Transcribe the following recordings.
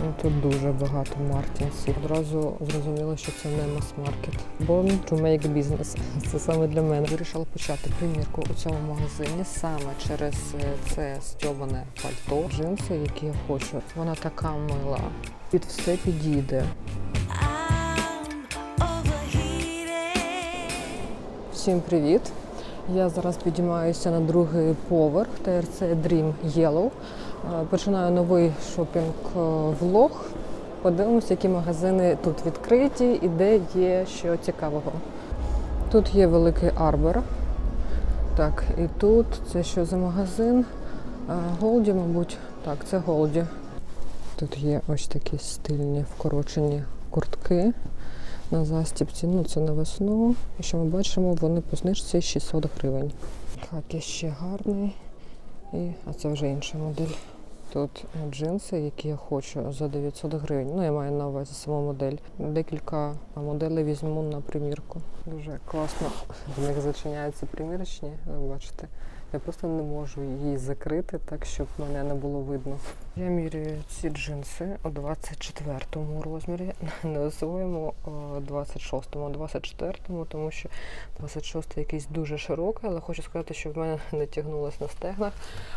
Ну, Тут дуже багато мартінсів. Одразу зрозуміло, що це не мас-маркет. Born to make business. Це саме для мене. Вирішила почати примірку у цьому магазині саме через е, це стьобане пальто, джинси, які я хочу. Вона така мила. Під все підійде. Всім привіт! Я зараз підіймаюся на другий поверх ТРЦ Dream Yellow. Е, Починаю новий шопінг-влог. Подивимося, які магазини тут відкриті і де є що цікавого. Тут є великий арбор. Так, і тут це що за магазин? Е, Голді, мабуть. Так, це Голді. Тут є ось такі стильні вкорочені куртки на застібці. Ну, це на весну. І що ми бачимо, вони по знижці 600 гривень. Хакі ще гарний. І, а це вже інша модель. Тут джинси, які я хочу за 900 гривень. Ну, я маю на увазі саму модель. Декілька моделей візьму на примірку. Дуже класно. В них зачиняються примірочні, ви бачите. Я просто не можу її закрити так, щоб мене не було видно. Я міряю ці джинси у 24-му розмірі, не у своєму 26-му, а 24-му, тому що 26-й якийсь дуже широкий, але хочу сказати, що в мене не тягнулось на стегнах,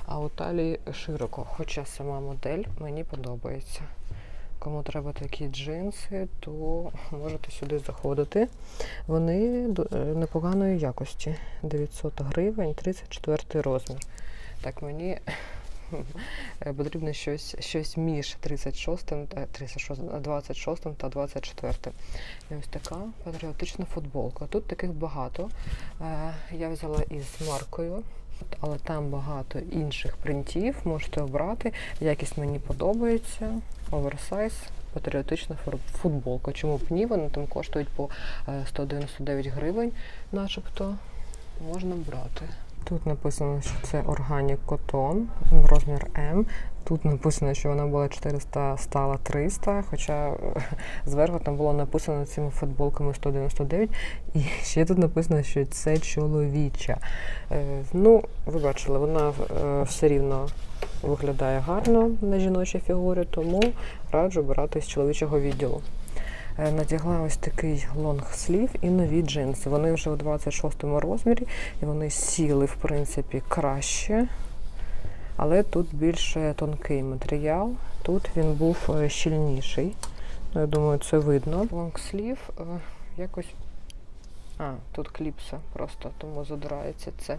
а у талії широко. Хоча сама модель мені подобається. Кому треба такі джинси, то можете сюди заходити. Вони е, непоганої якості. 900 гривень, 34 розмір. Так, мені е, потрібно щось, щось між 36, та- 36, 26 та 24. І ось така патріотична футболка. Тут таких багато. Е, Я взяла із маркою. Але там багато інших принтів, можете обрати. Якість мені подобається. Оверсайз, патріотична футболка. Чому б ні? Вони там коштують по е, 199 гривень, начебто можна брати. Тут написано, що це органік котон, розмір М. Тут написано, що вона була 400, стала 300, хоча е, зверху там було написано цими футболками 199. І ще тут написано, що це чоловіча. Е, Ну, ви бачили, вона е, все рівно виглядає гарно на жіночій фігурі, тому раджу брати з чоловічого відділу. Е, Надягла ось такий лонгслів і нові джинси. Вони вже у 26-му розмірі, і вони сіли, в принципі, краще. Але тут більше тонкий матеріал. Тут він був е, щільніший. Ну, я думаю, це видно. Лонгслів е, якось. А, тут кліпса просто, тому задирається це.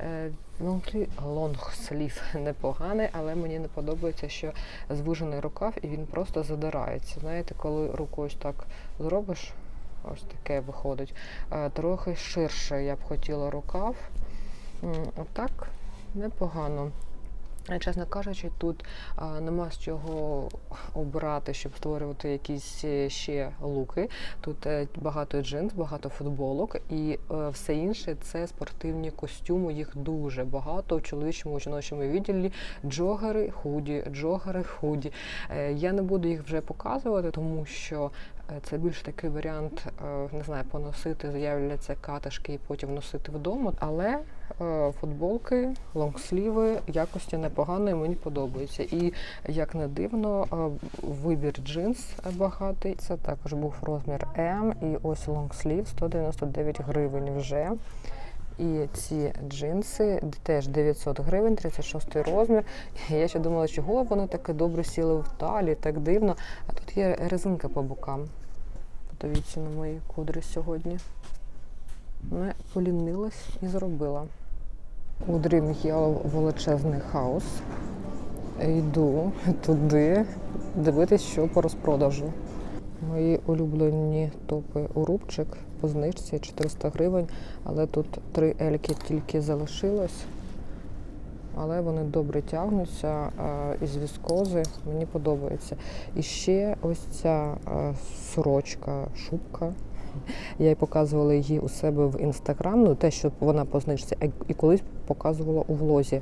Е, лонглі- Лонгслів непоганий, але мені не подобається, що звужений рукав і він просто задирається. Знаєте, коли руку ось так зробиш, ось таке виходить. Е, Трохи ширше я б хотіла рукав. Отак непогано. Е, Чесно кажучи, тут а, нема з чого обрати, щоб створювати якісь е, ще луки. Тут е, багато джинс, багато футболок, і е, все інше це спортивні костюми. Їх дуже багато в чоловічому і жіночому відділі. Джогери, худі, джогери, худі. Е, Я не буду їх вже показувати, тому що е, це більш такий варіант, е, не знаю, поносити, з'являться катишки і потім носити вдома. Але е, футболки, лонгсліви якості непоганої, мені подобається. І як не дивно, е, вибір джинс багатий. Це також був розмір М, і ось лонгслів 199 гривень вже. І ці джинси теж 900 гривень, 36 розмір. Я ще думала, чого вони таке добре сіли в талі, так дивно. А тут є резинка по бокам. Подивіться на мої кудри сьогодні. Не полінилась і зробила. У є величезний хаос. Йду туди дивитись, що по розпродажу. Мої улюблені топи у рубчик по знижці 400 гривень, але тут три ельки тільки залишилось. Але вони добре тягнуться із віскози, мені подобається. І ще ось ця сорочка, шубка. Я їй показувала її у себе в інстаграм, ну те, що вона по знижці, і колись показувала у влозі.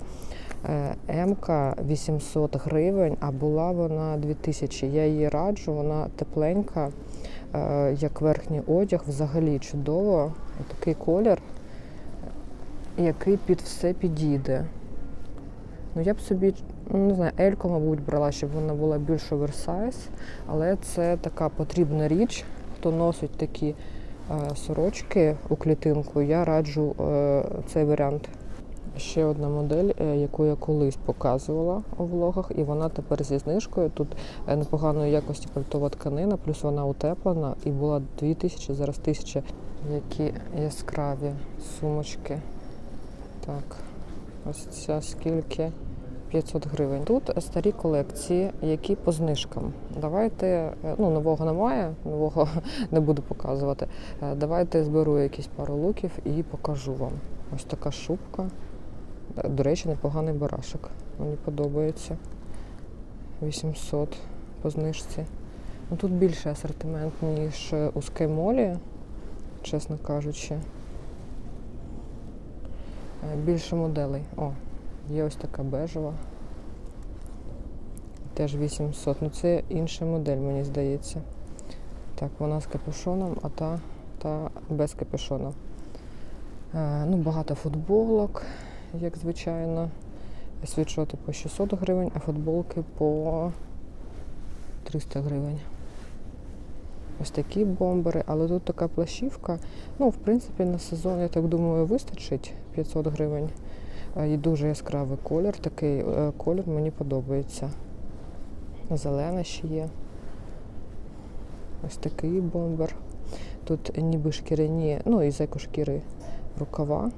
Е, МК 800 гривень, а була вона 2000. Я її раджу, вона тепленька, е, як верхній одяг, взагалі чудово. Такий колір, який під все підійде. Ну, я б собі Ну, не знаю, Ельку, мабуть, брала, щоб вона була більш оверсайз, але це така потрібна річ. Хто носить такі е, сорочки у клітинку, я раджу е, цей варіант. Ще одна модель, е, яку я колись показувала у влогах, і вона тепер зі знижкою. Тут е, непоганої якості пальтова тканина, плюс вона утеплена і була 2000, зараз 1000. Які яскраві сумочки. Так, ось ця скільки 500 гривень. Тут старі колекції, які по знижкам. Давайте, е, ну нового немає, нового не буду показувати. Е, Давайте зберу якісь пару луків і покажу вам. Ось така шубка. Е, До речі, непоганий барашок. Мені подобається. 800 по знижці. Ну, тут більший асортимент, ніж у скаймолі, чесно кажучи. Більше моделей. О, є ось така бежева. Теж 800. Ну це інша модель, мені здається. Так, вона з капюшоном, а та, та без капюшона. Е, ну, багато футболок, як звичайно. Світшоти по 600 гривень, а футболки по 300 гривень. Ось такі бомбери, але тут така плащівка. Ну, в принципі, на сезон, я так думаю, вистачить 500 гривень. Е, І дуже яскравий колір. Такий е, колір мені подобається. Зелена ще є. Ось такий бомбер. Тут ніби шкіряні, ну із екошкіри рукава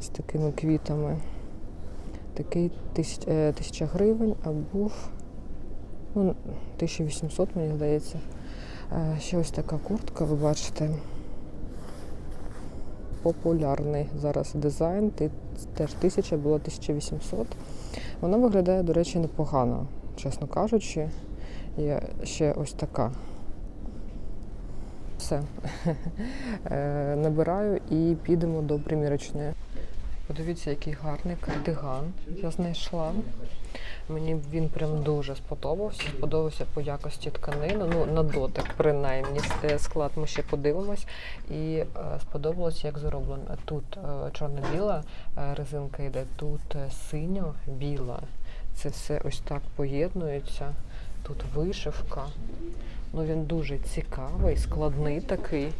з такими квітами. Такий е, тисяча гривень, а був ну, 1800, мені здається. Ще ось така куртка, ви бачите. Популярний зараз дизайн. Теж 1000, було 1800. Вона виглядає, до речі, непогано, чесно кажучи. Є ще ось така. Все. Е, Набираю і підемо до примірочної. Подивіться, який гарний кардиган я знайшла. Мені він прям дуже сподобався. Сподобався по якості тканини. Ну, на дотик, принаймні. Е, Склад ми ще подивимось. І е, сподобалось, як зроблено. Тут е, чорно-біла резинка йде, тут синьо-біла. Це все ось так поєднується. Тут вишивка. Ну він дуже цікавий, складний такий.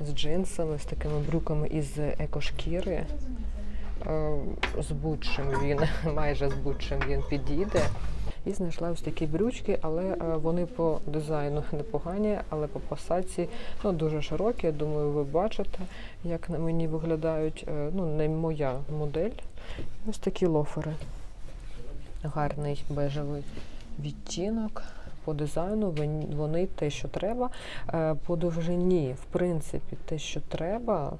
З джинсами, з такими брюками із екошкіри. Е, З будь-чим він, майже з будь-чим він підійде. І знайшла ось такі брючки, але е, вони по дизайну непогані, але по посадці ну, дуже широкі. Я думаю, ви бачите, як на мені виглядають. Е, Ну, не моя модель. Ось такі лофери. Гарний бежевий відтінок. По дизайну вони те, що треба. По довжині, в принципі, те, що треба,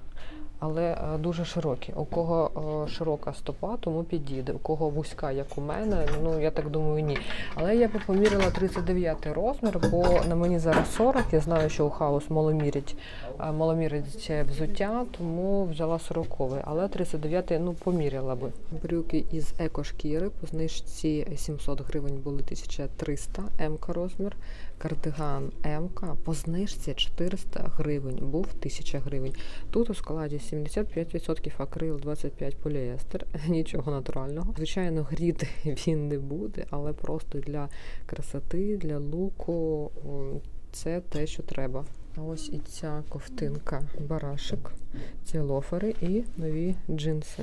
але е, дуже широкі. У кого е, широка стопа, тому підійде. У кого вузька, як у мене, ну я так думаю, ні. Але я би поміряла 39 розмір, бо на мені зараз 40. Я знаю, що у хаус маломірять, е, маломірять взуття, тому взяла 40. Але 39 ну поміряла би. Брюки із екошкіри по знижці 700 гривень були 1300 М розмір. Кардиган М по знижці 400 гривень, був 1000 гривень. Тут у складі 75% акрил, 25% поліестер, нічого натурального. Звичайно, гріти він не буде, але просто для красоти, для луку це те, що треба. А ось і ця ковтинка барашек, ці лофери і нові джинси.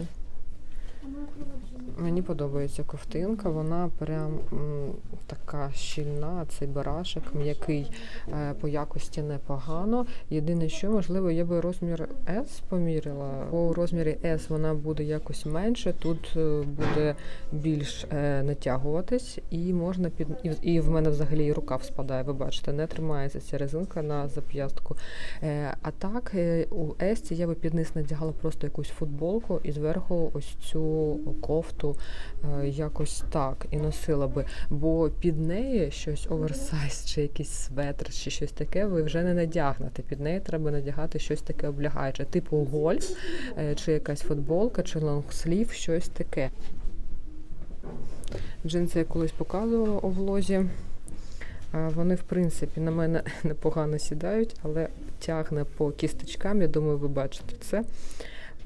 Мені подобається ковтинка, вона прям м, така щільна, цей барашек, м'який е, по якості непогано. Єдине, що можливо, я би розмір S поміряла. По розмірі S вона буде якось менше. Тут е, буде більш е, натягуватись, і можна під і, і в мене взагалі і рукав спадає. Ви бачите, не тримається ця резинка на зап'ястку. Е, а так е, у S я би під низ надягала просто якусь футболку і зверху ось цю кофту е, якось так і носила би. Бо під неї щось оверсайз, чи якийсь светр, чи щось таке, ви вже не надягнете. Під неї треба надягати щось таке облягаюче, типу гольф, е, чи якась футболка, чи лонгслів, щось таке. Джинси я колись показувала у влозі. Вони, в принципі, на мене непогано сідають, але тягне по кісточкам. Я думаю, ви бачите це.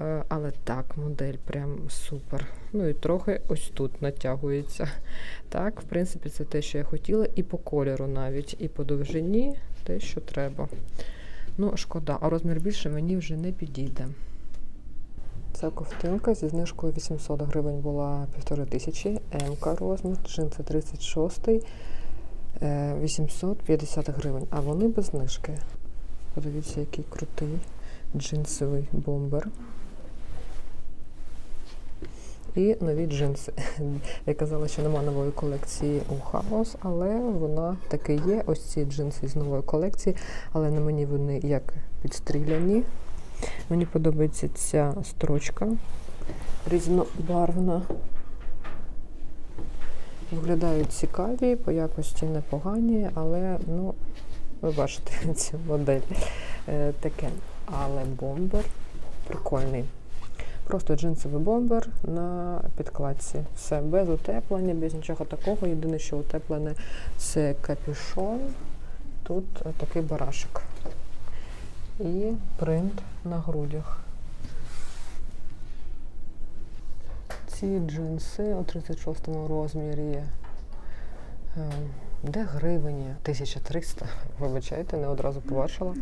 Е, Але так, модель прям супер. ну і трохи ось тут натягується. Так, в принципі, це те, що я хотіла, і по кольору навіть, і по довжині те, що треба. Ну, шкода, а розмір більше мені вже не підійде. Ця ковтинка зі знижкою 800 гривень була півтори тисячі, МК розмір, джинси 36, е, 850 гривень, а вони без знижки. Подивіться, який крутий джинсовий бомбер. І нові джинси. Я казала, що нема нової колекції у Хаус, але вона таки є. Ось ці джинси з нової колекції, але на мені вони як підстріляні. Мені подобається ця строчка різнобарвна. Виглядають цікаві, по якості непогані, але ну, ви бачите цю модель е, таке. Але бомбер прикольний. Просто джинсовий бомбер на підкладці. Все без утеплення, без нічого такого. Єдине, що утеплене це капюшон. Тут такий барашек. І принт на грудях. Ці джинси у 36 розмірі. е, Де гривені? 1300. Вибачайте, не одразу побачила.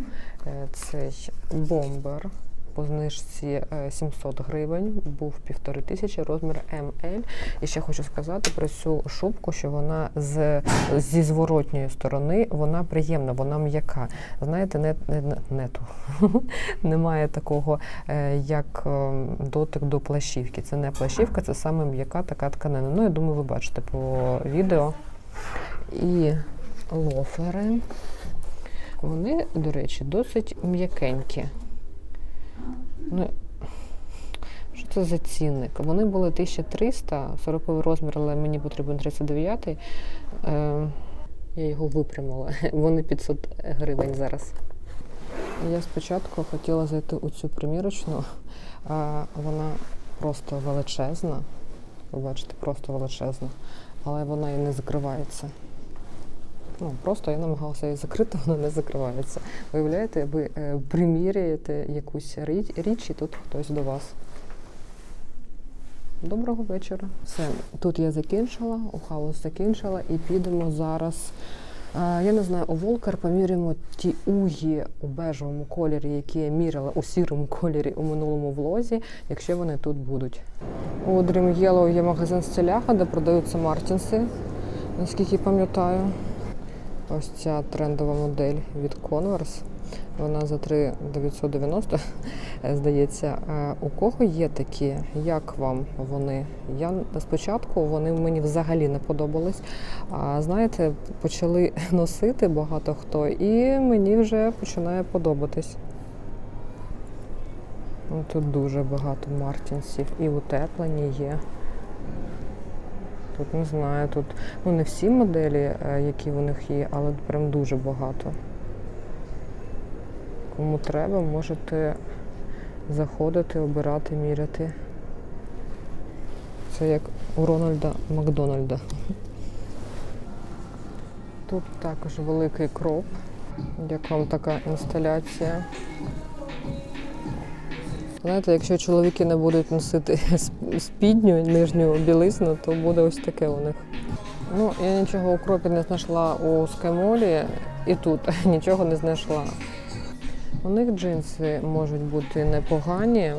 Е, Цей бомбер по знижці е, 700 гривень, був півтори тисячі, розмір МЛ. І ще хочу сказати про цю шубку, що вона з, зі зворотньої сторони вона приємна, вона м'яка. Знаєте, не, не, не- нету. Немає такого, е, як е, дотик до плащівки. Це не плащівка, це саме м'яка така тканина. Ну, я думаю, ви бачите по відео. І лофери. Вони, до речі, досить м'якенькі. Ну, що це за цінник? Вони були 1300, 40 розмір, але мені потрібен 39. Е, я його випрямила. Вони 500 гривень зараз. Я спочатку хотіла зайти у цю примірочну, а вона просто величезна. Ви бачите, просто величезна, але вона і не закривається. Ну, просто я намагалася її закрити, вона не закривається. Виявляєте, ви е, приміряєте якусь річ, і тут хтось до вас. Доброго вечора. Все, тут я закінчила, у хаус закінчила і підемо зараз. е, Я не знаю, у Волкер поміряємо ті угі у бежевому кольорі, які я міряла у сірому кольорі у минулому влозі, якщо вони тут будуть. У Dream Yellow є магазин стиляга, де продаються мартінси, наскільки пам'ятаю. Ось ця трендова модель від Converse. Вона за 3,990, здається. Е, У кого є такі? Як вам вони? Я спочатку вони мені взагалі не подобались. А знаєте, почали носити багато хто, і мені вже починає подобатись. Тут дуже багато мартінсів і утеплені є. Тут не знаю, тут ну не всі моделі, е, які в них є, але прям дуже багато. Кому треба, можете заходити, обирати, міряти. Це як у Рональда Макдональда. Тут також великий кроп. Як вам така інсталяція? Знаєте, якщо чоловіки не будуть носити спідню, нижню білизну, то буде ось таке у них. Ну, я нічого у кропі не знайшла у скаймолі і тут нічого не знайшла. У них джинси можуть бути непогані.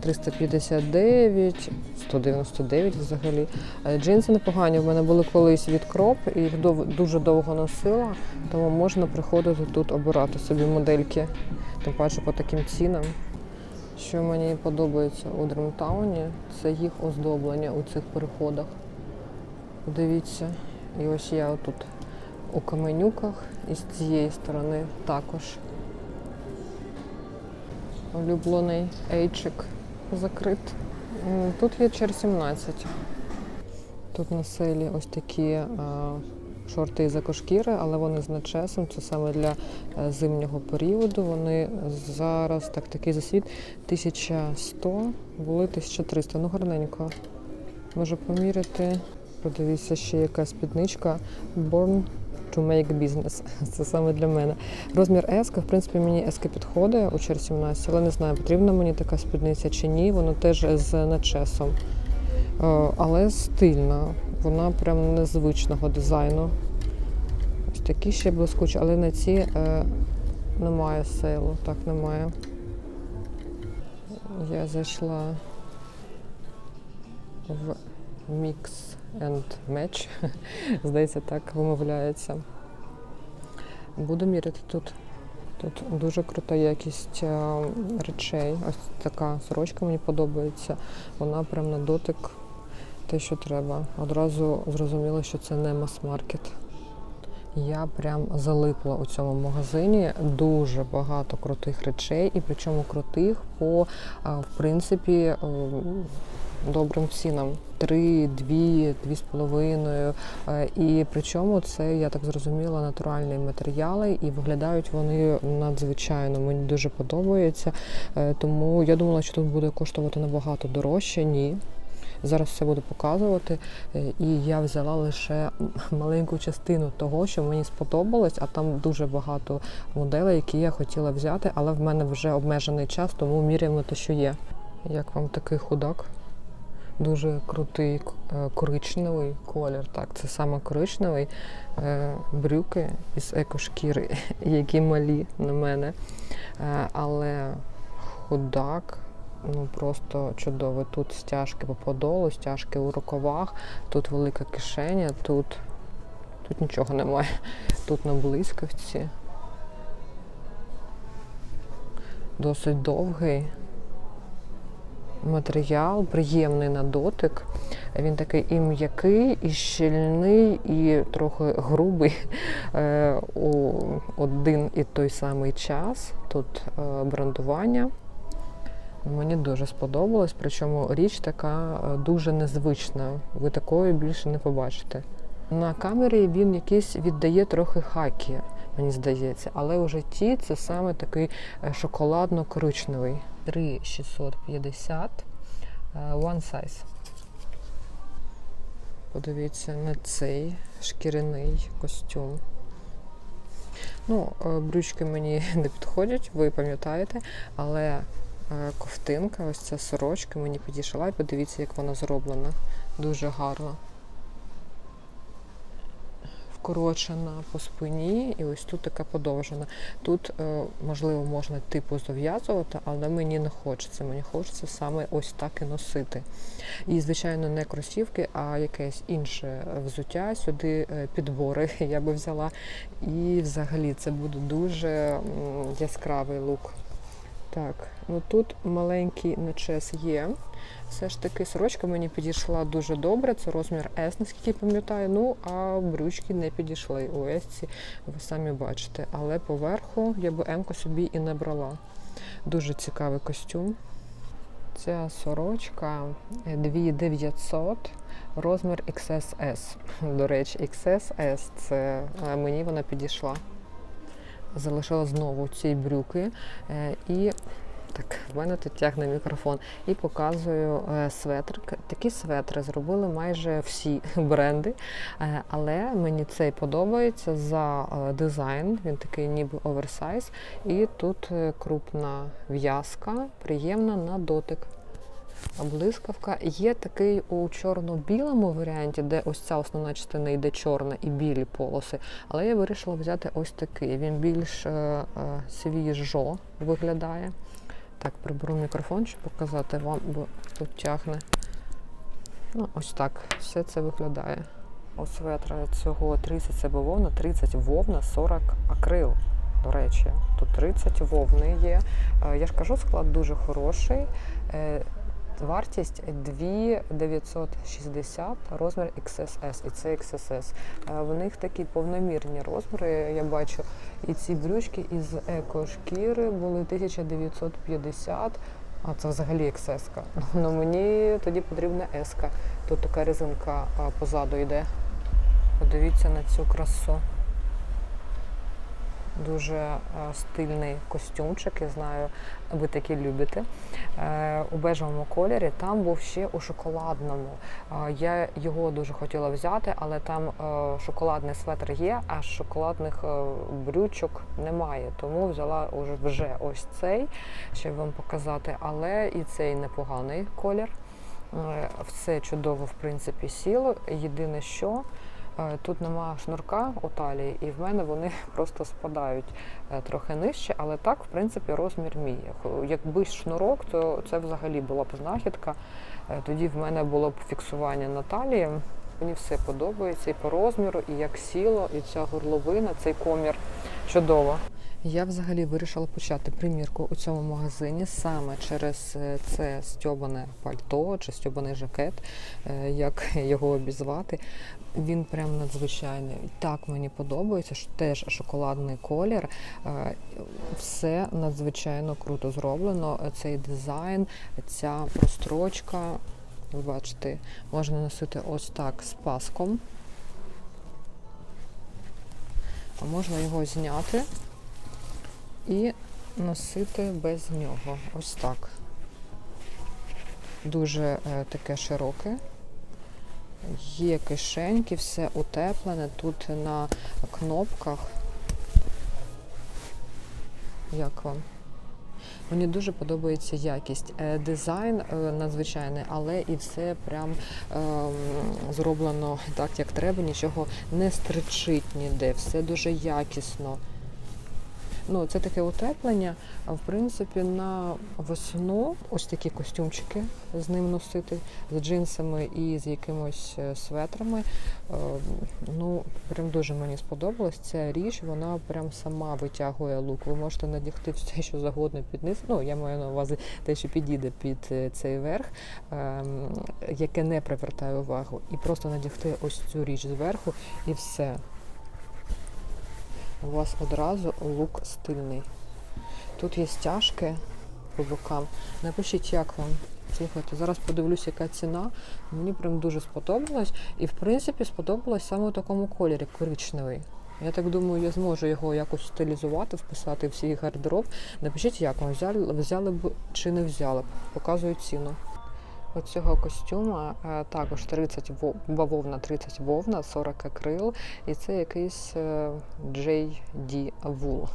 359, 199 взагалі. Е, Джинси непогані. В мене були колись від кроп, і їх дуже довго носила, тому можна приходити тут обирати собі модельки, тим паче по таким цінам. Що мені подобається у Дримтауні, це їх оздоблення у цих переходах. Дивіться, і ось я тут у каменюках і з цієї сторони також. Улюблений ейчик закрит. Тут є чер 17. Тут на селі ось такі е, шорти із екошкіри, але вони з начесом. Це саме для е, зимнього періоду. Вони зараз так такий засвіт 1100, були 1300. Ну гарненько. Можу поміряти. Подивіться, ще яка спідничка Born to make business. Це саме для мене. Розмір S, в принципі, мені S підходить у чер 17, але не знаю, потрібна мені така спідниця чи ні. Воно теж з начесом. Е, але стильна. Вона прям незвичного дизайну. Ось такі ще блискучі, але на ці е, немає сейлу, так немає. Я зайшла в Mix and Match. Здається, так вимовляється. Буду міряти тут. Тут дуже крута якість е, речей. Ось така сорочка мені подобається. Вона прям на дотик те, що треба. Одразу зрозуміло, що це не мас-маркет. Я прям залипла у цьому магазині. Дуже багато крутих речей, і причому крутих по в принципі е, добрим цінам. Три, дві, дві з половиною. Е, І причому це, я так зрозуміла, натуральні матеріали, і виглядають вони надзвичайно. Мені дуже подобається. Е, Тому я думала, що тут буде коштувати набагато дорожче. Ні. Зараз все буду показувати. Е, І я взяла лише маленьку частину того, що мені сподобалось, а там дуже багато моделей, які я хотіла взяти, але в мене вже обмежений час, тому міряємо те, що є. Як вам такий худак? Дуже крутий е, коричневий колір. Так, це саме коричневий е, брюки із екошкіри, які малі на мене. Але худак ну просто чудовий. Тут стяжки по подолу, стяжки у рукавах, тут велика кишеня, тут, тут нічого немає. Тут на блискавці. Досить довгий матеріал, приємний на дотик. Він такий і м'який, і щільний, і трохи грубий е, у один і той самий час. Тут е, брендування. Мені дуже сподобалось, причому річ така е, дуже незвична. Ви такої більше не побачите. На камері він якийсь віддає трохи хакі, мені здається, але у житті це саме такий е, шоколадно-коричневий. 3650 е, one size. Подивіться на цей шкіряний костюм. Ну, брючки мені не підходять, ви пам'ятаєте, але ковтинка, ось ця сорочка мені підійшла, і подивіться, як вона зроблена. Дуже гарно. Вкорочена по спині, і ось тут така подовжена. Тут, е, можливо, можна типу зав'язувати, але мені не хочеться. Мені хочеться саме ось так і носити. І, звичайно, не кросівки, а якесь інше взуття. Сюди е, підбори я би взяла. І взагалі це буде дуже яскравий лук. Так, ну тут маленький начес є. Все ж таки сорочка мені підійшла дуже добре. Це розмір S, наскільки пам'ятаю. Ну, а брючки не підійшли. У S ви самі бачите. Але поверху я би М-ку собі і не брала. Дуже цікавий костюм. Ця сорочка 2900, розмір XSS. До речі, XSS це е, мені вона підійшла. Залишила знову ці брюки е, і так, в мене тут тягне мікрофон і показую е, светрик. Такі светри зробили майже всі бренди, е, але мені цей подобається за дизайн. Він такий ніби оверсайз. І тут крупна в'язка, приємна на дотик. Блискавка. Є такий у чорно-білому варіанті, де ось ця основна частина йде чорна і білі полоси. Але я вирішила взяти ось такий. Він більш е, е, свіжо виглядає. Так, приберу мікрофон, щоб показати вам, бо тут тягне. Ну, ось так. Все це виглядає. У светра цього 30 це бавовна, 30 вовна, 40 акрил. До речі, тут 30 вовни є. Е, Я ж кажу, склад дуже хороший. Вартість 2960, розмір XSS, і це XSS. Е, В них такі повномірні розміри, я бачу. І ці брючки із екошкіри були 1950, а це взагалі XS. Ну мені тоді потрібна S. Тут така резинка позаду йде. Подивіться на цю красу. Дуже е, стильний костюмчик, я знаю, ви такі любите. Е, у бежевому кольорі там був ще у шоколадному. Е, я його дуже хотіла взяти, але там шоколадний светр є, а шоколадних брючок немає. Тому взяла вже ось цей, щоб вам показати. Але і цей непоганий колір. Все чудово, в принципі, сіло. Єдине, що тут нема шнурка у талії, і в мене вони просто спадають е, трохи нижче, але так, в принципі, розмір мій. Якби шнурок, то це взагалі була б знахідка. Е, Тоді в мене було б фіксування на талії. Мені все подобається і по розміру, і як сіло, і ця горловина, цей комір чудово. Я взагалі вирішила почати примірку у цьому магазині саме через е, це стьобане пальто чи стьобаний жакет, е, як його обізвати. Він прям надзвичайний. Так мені подобається, що теж шоколадний колір. Е, Все надзвичайно круто зроблено. Цей дизайн, ця прострочка. Ви бачите, можна носити ось так з паском. А можна його зняти і носити без нього. Ось так. Дуже е, таке широке. Є кишеньки, все утеплене. Тут на кнопках. Як вам? Мені дуже подобається якість. Е, Дизайн е, надзвичайний, але і все прям ем, зроблено так, як треба, нічого не стричить ніде, все дуже якісно. Ну, це таке утеплення. А в принципі, на весну ось такі костюмчики з ним носити, з джинсами і з якимось е, светрами. Е, Ну, прям дуже мені сподобалось. Ця річ, вона прям сама витягує лук. Ви можете надягти все, що загодно під низ. Ну, я маю на увазі те, що підійде під е, цей верх, ем, яке не привертає увагу. І просто надягти ось цю річ зверху і все у вас одразу лук стильний. Тут є стяжки по бокам. Напишіть, як вам. Слухайте, зараз подивлюсь, яка ціна. Мені прям дуже сподобалось. І в принципі сподобалось саме у такому кольорі коричневий. Я так думаю, я зможу його якось стилізувати, вписати в свій гардероб. Напишіть, як вам взяли, взяли б чи не взяли б. Показую ціну. Оцього костюма е, також 30 вов- бавовна, 30 вовна, 40 акрил. І це якийсь Джей JD Wool.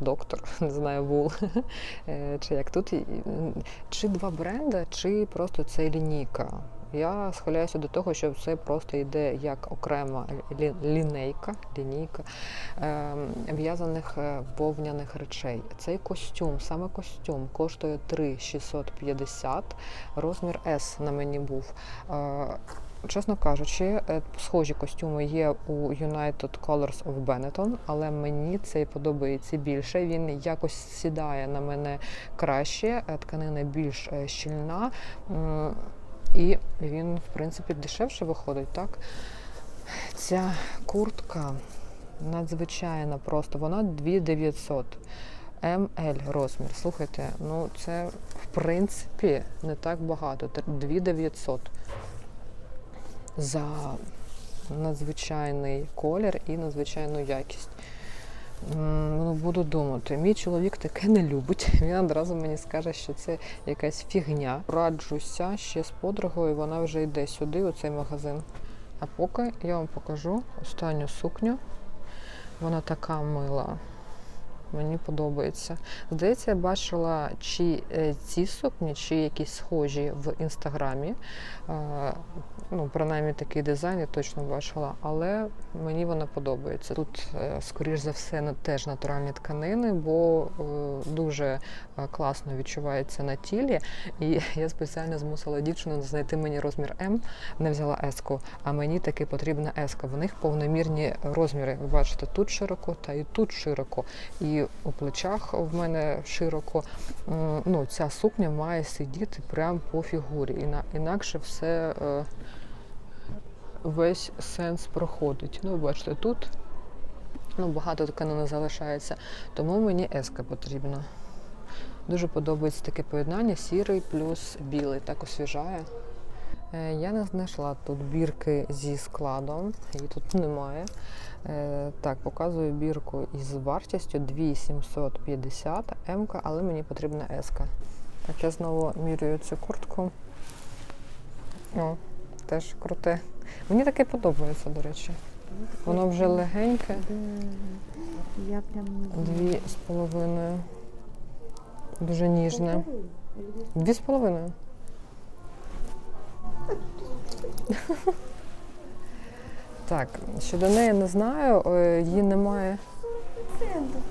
Доктор, не знаю, Wool. Е, Чи як тут, чи два бренди, чи просто це лінійка. Я схиляюся до того, що це просто йде як окрема лінейка, лінійка ем, в'язаних е, вовняних речей. Цей костюм, саме костюм, коштує 3,650, розмір S на мені був. Е, Чесно кажучи, е, схожі костюми є у United Colors of Benetton, але мені цей подобається більше. Він якось сідає на мене краще, тканина більш щільна. І він, в принципі, дешевше виходить, так? Ця куртка надзвичайна просто. Вона 2900. МЛ розмір. Слухайте, ну це в принципі не так багато. 2900 за надзвичайний колір і надзвичайну якість. Ну, буду думати. Мій чоловік таке не любить. Він одразу мені скаже, що це якась фігня. Раджуся ще з подругою, вона вже йде сюди, у цей магазин. А поки я вам покажу останню сукню. Вона така мила. Мені подобається. Здається, я бачила чи е, ці сукні, чи якісь схожі в інстаграмі. Е, Ну, принаймні такий дизайн я точно бачила, але мені вона подобається. Тут, е, скоріш за все, теж натуральні тканини, бо дуже класно відчувається на тілі. І я спеціально змусила дівчину знайти мені розмір М, не взяла еску, а мені таки потрібна еска. В них повномірні розміри. Ви бачите, тут широко та і тут широко. І у плечах в мене широко. Ну, ця сукня має сидіти прямо по фігурі. Інакше все е, весь сенс проходить. Ну, бачите, тут ну, багато тканини залишається, тому мені еска потрібна. Дуже подобається таке поєднання сірий плюс білий, так освіжає. Е, Я не знайшла тут бірки зі складом, її тут немає. Е, Так, показую бірку із вартістю 2750 М, але мені потрібна S. Так, я знову міряю цю куртку. О, теж круте. Мені таке подобається, до речі. Воно вже легеньке, Я прям дві з половиною. Дуже ніжне. Дві з половиною. Так, щодо неї не знаю, е, її немає.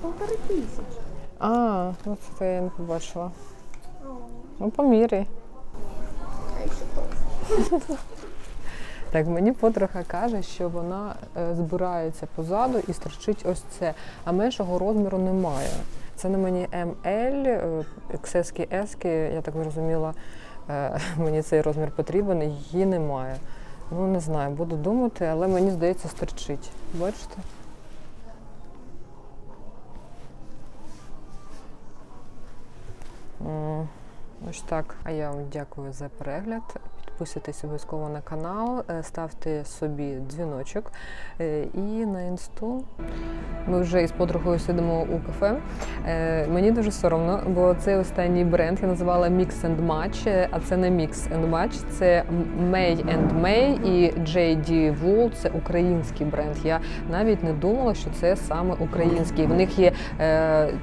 Полтори тисячі. А, ну це я не побачила. Ну, поміряй. Так, мені подруга каже, що вона е, збирається позаду і строчить ось це, а меншого розміру немає. Це на мені ML, XS, S, я так зрозуміла, е, мені цей розмір потрібен, її немає. Ну, не знаю, буду думати, але мені здається, стерчить. Бачите? Ось так. А я вам дякую за перегляд. Підписуйтесь обов'язково на канал, е, ставте собі дзвіночок. Е, І на інсту ми вже із подругою сидимо у кафе. Е, Мені дуже соромно, бо цей останній бренд я називала Mix and Match, а це не Mix and Match, це May and May і JD Wool – це український бренд. Я навіть не думала, що це саме український. В них є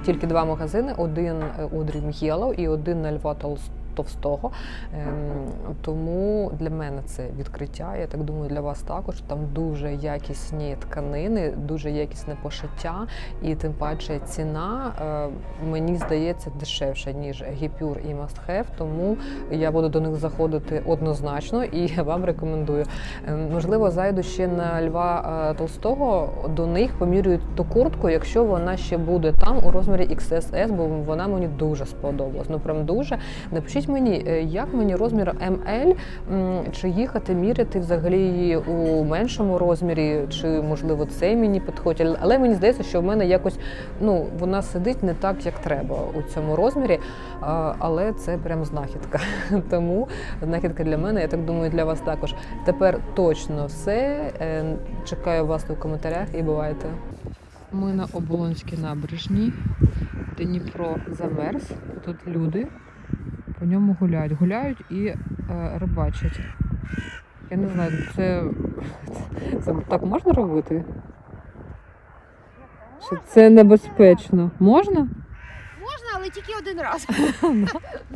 тільки два магазини: один у Dream Yellow і один на Льва Толс- Товстого. Ем, тому для мене це відкриття. Я так думаю, для вас також. Там дуже якісні тканини, дуже якісне пошиття, і тим паче ціна е, мені здається дешевша ніж Гіпюр і Have, Тому я буду до них заходити однозначно і вам рекомендую. Ем, Можливо, зайду ще на Льва е, Толстого. До них помірюють ту куртку, якщо вона ще буде там у розмірі XSS, бо вона мені дуже сподобалась. Ну прям дуже. Напишіть мені, е, як мені розмір ML, чи їхати міряти взагалі її у меншому розмірі, чи можливо цей мені підходить. Але мені здається, що в мене якось ну вона сидить не так, як треба у цьому розмірі. Але це прям знахідка. Тому знахідка для мене, я так думаю, для вас також. Тепер точно все. Е, Чекаю вас у коментарях і бувайте. Ми на Оболонській набережній. Дніпро замерз. Тут люди по ньому гуляють. Гуляють і е, рибачать. Я не знаю, це, це так можна робити? Чи це небезпечно? Можна? Можна, але тільки один раз.